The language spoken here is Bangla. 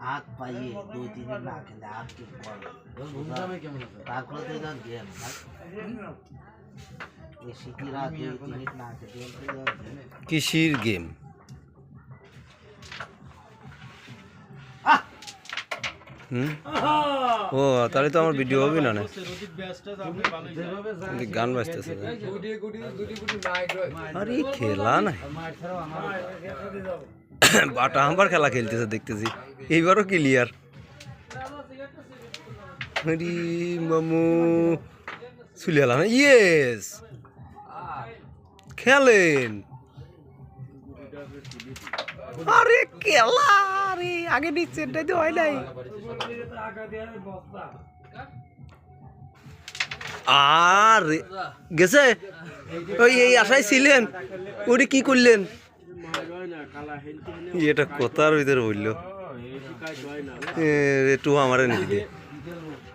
হাত পাইয়ে দুই তিন দিন না খেলে আর কি করবে তারপরে তো এবার গেম এই শীতিরা দুই তিন দিন না খেলে গেম হুম? ও তাহলে তো আমার ভিডিও হবে না না? গান বাজতেছে আরে খেলা নাই। বাটা আমার খেলা খেলতেছে দেখতেছি। এইবারও ক্লিয়ার আরে মামু। চুলিয়ালা না? ইয়েস খেলেন। আরে খেলা! আরে আগে নিচ্ছি, এটাই তো হয় নাই। আর গেছে? ওই, এই আশায় ছিলেন। উনি কি করলেন? এটা কথার ভিতরে বলল। একটু আমারে নিবি